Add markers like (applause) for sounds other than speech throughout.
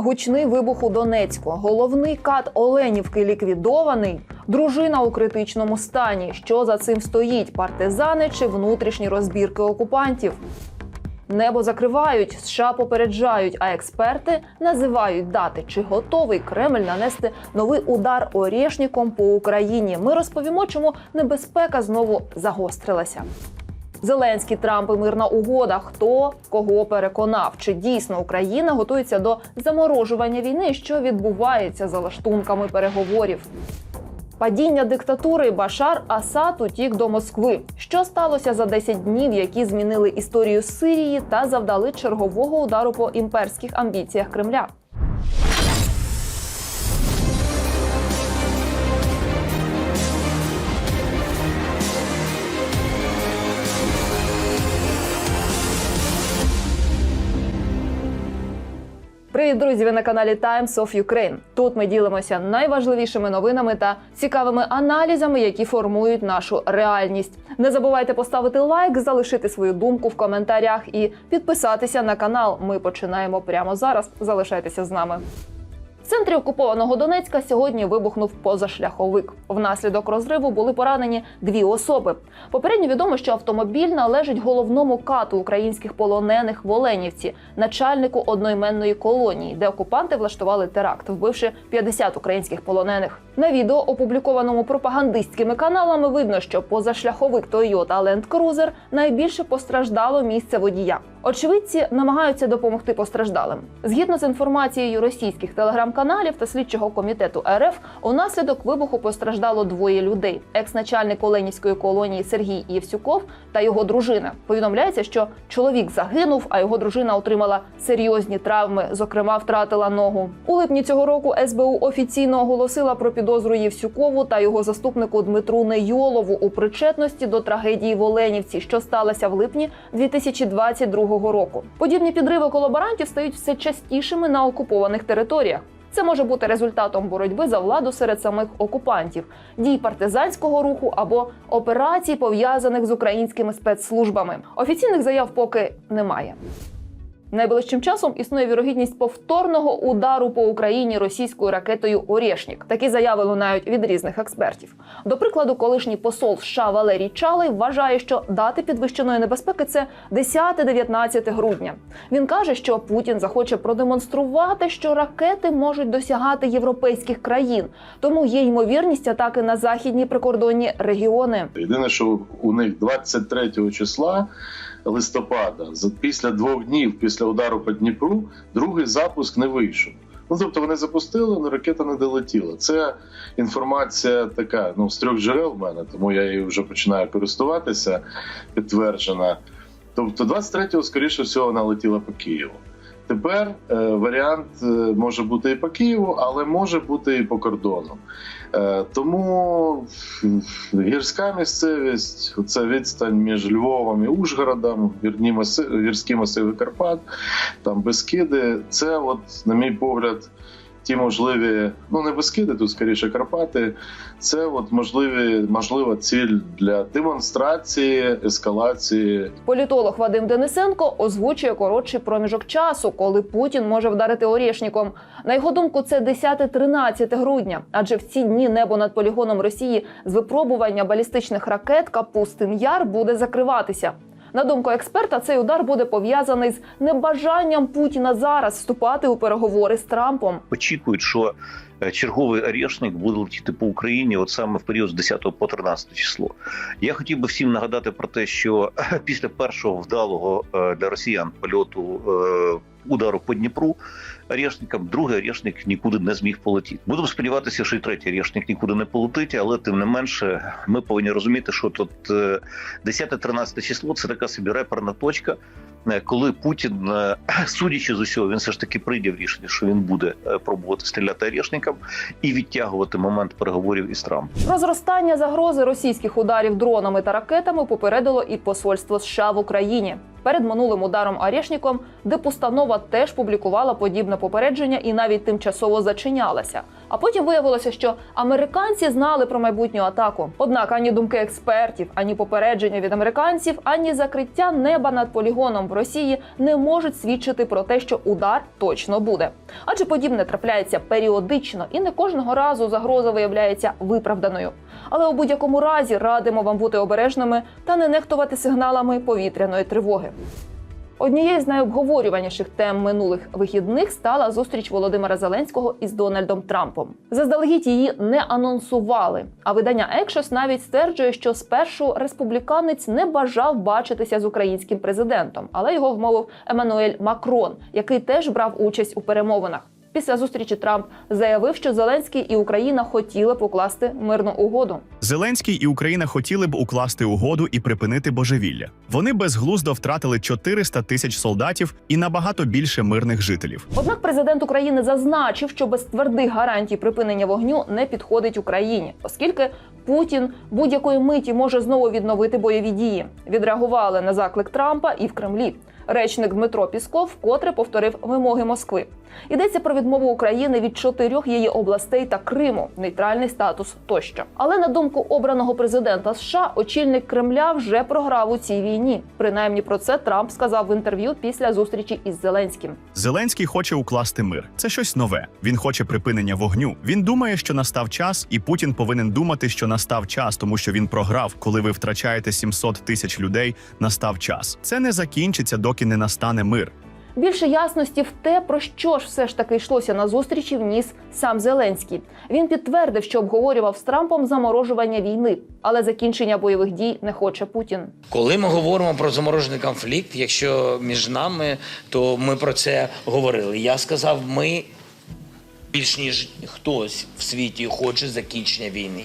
Гучний вибух у Донецьку, головний кат Оленівки ліквідований, дружина у критичному стані. Що за цим стоїть? Партизани чи внутрішні розбірки окупантів? Небо закривають, США попереджають, а експерти називають дати, чи готовий Кремль нанести новий удар орєшніком по Україні. Ми розповімо, чому небезпека знову загострилася. Зеленський, Трамп і мирна угода. Хто кого переконав? Чи дійсно Україна готується до заморожування війни? Що відбувається за лаштунками переговорів? Падіння диктатури Башар Асад утік до Москви. Що сталося за 10 днів, які змінили історію Сирії та завдали чергового удару по імперських амбіціях Кремля? Привіт, друзі! Ви на каналі Times of Ukraine. Тут ми ділимося найважливішими новинами та цікавими аналізами, які формують нашу реальність. Не забувайте поставити лайк, залишити свою думку в коментарях і підписатися на канал. Ми починаємо прямо зараз. Залишайтеся з нами. Центрі окупованого Донецька сьогодні вибухнув позашляховик. Внаслідок розриву були поранені дві особи. Попередньо відомо, що автомобіль належить головному кату українських полонених в Оленівці, начальнику одноіменної колонії, де окупанти влаштували теракт, вбивши 50 українських полонених. На відео, опублікованому пропагандистськими каналами, видно, що позашляховик Toyota Land Cruiser найбільше постраждало місце водія. Очевидці намагаються допомогти постраждалим. Згідно з інформацією російських телеграм-каналів та слідчого комітету РФ, унаслідок вибуху постраждало двоє людей: екс-начальник Оленівської колонії Сергій Євсюков та його дружина. Повідомляється, що чоловік загинув, а його дружина отримала серйозні травми, зокрема, втратила ногу. У липні цього року СБУ офіційно оголосила про підозру Євсюкову та його заступнику Дмитру Нейолову у причетності до трагедії в Оленівці, що сталося в липні 2022 року. Подібні підриви колаборантів стають все частішими на окупованих територіях. Це може бути результатом боротьби за владу серед самих окупантів, дій партизанського руху або операцій, пов'язаних з українськими спецслужбами. Офіційних заяв поки немає. Найближчим часом існує вірогідність повторного удару по Україні російською ракетою Орєшнік. Такі заяви лунають від різних експертів. До прикладу, колишній посол США Валерій Чалий вважає, що дати підвищеної небезпеки це 10-19 грудня. Він каже, що Путін захоче продемонструвати, що ракети можуть досягати європейських країн, тому є ймовірність атаки на західні прикордонні регіони. Єдине, що у них 23 числа листопада, після двох днів після удару по Дніпру, другий запуск не вийшов. Ну тобто вони запустили, але ракета не долетіла. Це інформація така, ну з трьох джерел в мене, тому я її вже починаю користуватися, підтверджена. Тобто, 23-го, скоріше всього, вона летіла по Києву. Тепер е, варіант е, може бути і по Києву, але може бути і по кордону. Е, тому гірська місцевість, це відстань між Львовом і Ужгородом, гірні маси, гірські масиви Карпат, там Бескиди. Це, от, на мій погляд, ті можливі, ну не Бескиди, тут скоріше Карпати. Це от можливі, можлива ціль для демонстрації, ескалації Політолог Вадим Денисенко озвучує коротший проміжок часу, коли Путін може вдарити орішником. На його думку, це 10-13 грудня, адже в ці дні небо над полігоном Росії з випробування балістичних ракет Капустин Яр буде закриватися. На думку експерта, цей удар буде пов'язаний з небажанням Путіна зараз вступати у переговори з Трампом. очікують, що е, черговий орешник буде летіти по Україні, от саме в період з 10 по 13 число. Я хотів би всім нагадати про те, що після першого вдалого е, для росіян польоту е, удару по Дніпру орешникам другий орешник нікуди не зміг полетіти. Будемо сподіватися, що і третій орешник нікуди не полетить, але тим не менше, ми повинні розуміти, що тут е, 10-13 число це така собі реперна точка. е, Коли Путін, е, (clears throat) судячи з усього, він все ж таки прийняв рішення, що він буде е, пробувати стріляти орешникам і відтягувати момент переговорів із Трампом. Про зростання загрози російських ударів дронами та ракетами попередило і посольство США в Україні. Перед минулим ударом Арєшніком, де постанова теж публікувала подібне попередження і навіть тимчасово зачинялася. А потім виявилося, що американці знали про майбутню атаку. Однак ані думки експертів, ані попередження від американців, ані закриття неба над полігоном в Росії не можуть свідчити про те, що удар точно буде. Адже подібне трапляється періодично, і не кожного разу загроза виявляється виправданою. Але у будь-якому разі радимо вам бути обережними та не нехтувати сигналами повітряної тривоги. Однією з найобговорюваніших тем минулих вихідних стала зустріч Володимира Зеленського із Дональдом Трампом. Заздалегідь її не анонсували. А видання Екшос навіть стверджує, що спершу республіканець не бажав бачитися з українським президентом, але його вмовив Еммануель Макрон, який теж брав участь у перемовинах. Після зустрічі Трамп заявив, що Зеленський і Україна хотіли покласти мирну угоду. Зеленський і Україна хотіли б укласти угоду і припинити божевілля. Вони безглуздо втратили 400 тисяч солдатів і набагато більше мирних жителів. Однак президент України зазначив, що без твердих гарантій припинення вогню не підходить Україні, оскільки Путін будь-якої миті може знову відновити бойові дії. Відреагували на заклик Трампа і в Кремлі. Речник Дмитро Пісков вкотре повторив вимоги Москви. Йдеться про відмову України від чотирьох її областей та Криму, нейтральний статус тощо. Але на думку обраного президента США, очільник Кремля вже програв у цій війні. Принаймні про це Трамп сказав в інтерв'ю після зустрічі із Зеленським. Зеленський хоче укласти мир. Це щось нове. Він хоче припинення вогню. Він думає, що настав час, і Путін повинен думати, що настав час, тому що він програв. Коли ви втрачаєте 700 тисяч людей, настав час. Це не закінчиться, доки не настане мир. Більше ясності в те, про що ж все ж таки йшлося на зустрічі, вніс сам Зеленський. Він підтвердив, що обговорював з Трампом заморожування війни, але закінчення бойових дій не хоче Путін. Коли ми говоримо про заморожений конфлікт, якщо між нами, то ми про це говорили. Я сказав, ми більш ніж хтось в світі хоче закінчення війни.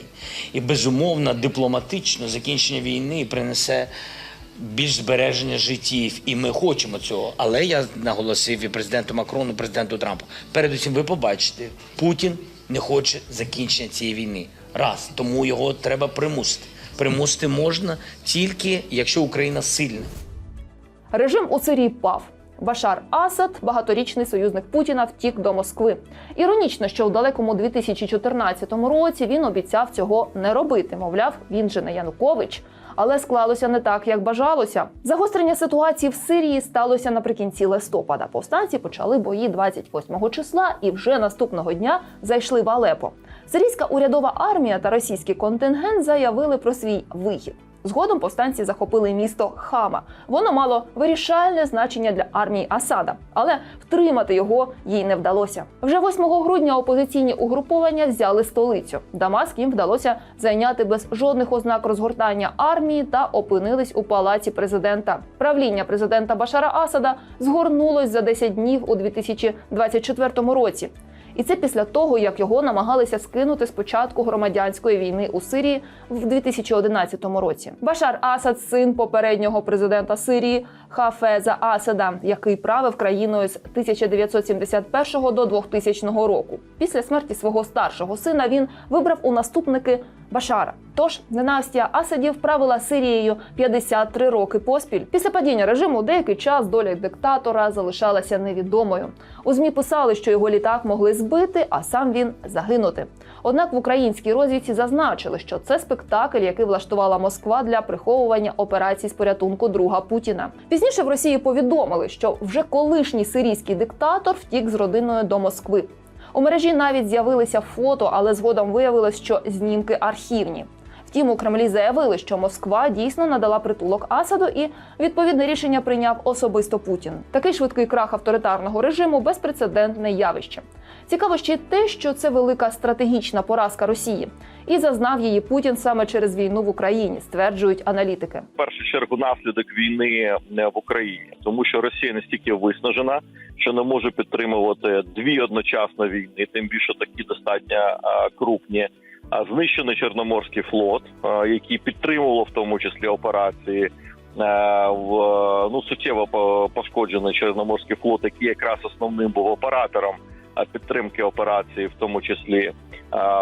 І безумовно, дипломатично закінчення війни принесе більш збереження життів, і ми хочемо цього. Але я наголосив і президенту Макрону, і президенту Трампу. Передусім, ви побачите, Путін не хоче закінчення цієї війни. Раз тому його треба примусити. Примусити можна тільки якщо Україна сильна. Режим у Сирії пав. Башар Асад, багаторічний союзник Путіна, втік до Москви. Іронічно, що в далекому 2014 році він обіцяв цього не робити. Мовляв, він же не Янукович. Але склалося не так, як бажалося. Загострення ситуації в Сирії сталося наприкінці листопада. Повстанці почали бої 28 числа і вже наступного дня зайшли в Алепо. Сирійська урядова армія та російський контингент заявили про свій вихід. Згодом повстанці захопили місто Хама. Воно мало вирішальне значення для армії Асада, але втримати його їй не вдалося. Вже 8 грудня опозиційні угруповання взяли столицю. Дамаск їм вдалося зайняти без жодних ознак розгортання армії та опинились у палаці президента. Правління президента Башара Асада згорнулось за 10 днів у 2024 році. І це після того, як його намагалися скинути з початку громадянської війни у Сирії в 2011 році. Башар Асад, син попереднього президента Сирії Хафеза Асада, який правив країною з 1971 до 2000 року. Після смерті свого старшого сина він вибрав у наступники Башара. Тож династія Асадів правила Сирією 53 роки поспіль. Після падіння режиму деякий час доля диктатора залишалася невідомою. У змі писали, що його літак могли збити, а сам він загинути. Однак в українській розвідці зазначили, що це спектакль, який влаштувала Москва для приховування операцій з порятунку друга Путіна. Пізніше в Росії повідомили, що вже колишній сирійський диктатор втік з родиною до Москви. У мережі навіть з'явилися фото, але згодом виявилось, що знімки архівні. Втім, у Кремлі заявили, що Москва дійсно надала притулок Асаду, і відповідне рішення прийняв особисто Путін. Такий швидкий крах авторитарного режиму безпрецедентне явище. Цікаво ще те, що це велика стратегічна поразка Росії, і зазнав її Путін саме через війну в Україні, стверджують аналітики. в першу чергу наслідок війни е, в Україні, тому що Росія настільки виснажена, що не може підтримувати дві одночасно війни, тим більше такі достатньо е, крупні. Знищений Чорноморський флот, який підтримував в тому числі операції. е, В ну суттєво по- пошкоджений Чорноморський флот, який якраз основним був оператором підтримки операції, в тому числі е,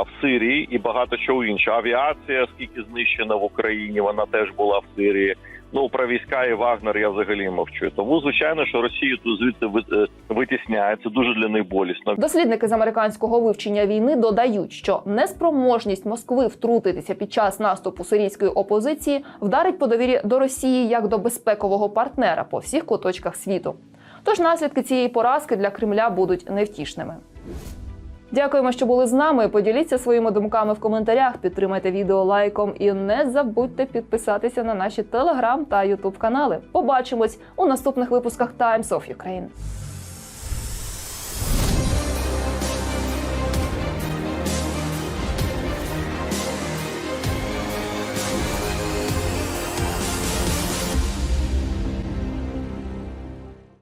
в Сирії, і багато чого інше. Авіація, скільки знищена в Україні, вона теж була в Сирії. Ну про війська і Вагнер я взагалі мовчу. Тому звичайно, що Росію тут звідти е, витісняє. Це дуже для них болісно. Дослідники з американського вивчення війни додають, що неспроможність Москви втрутитися під час наступу сирійської опозиції вдарить по довірі до Росії як до безпекового партнера по всіх куточках світу. Тож наслідки цієї поразки для Кремля будуть невтішними. Дякуємо, що були з нами. Поділіться своїми думками в коментарях, підтримайте відео лайком і не забудьте підписатися на наші телеграм та ютуб канали. Побачимось у наступних випусках Times of Ukraine.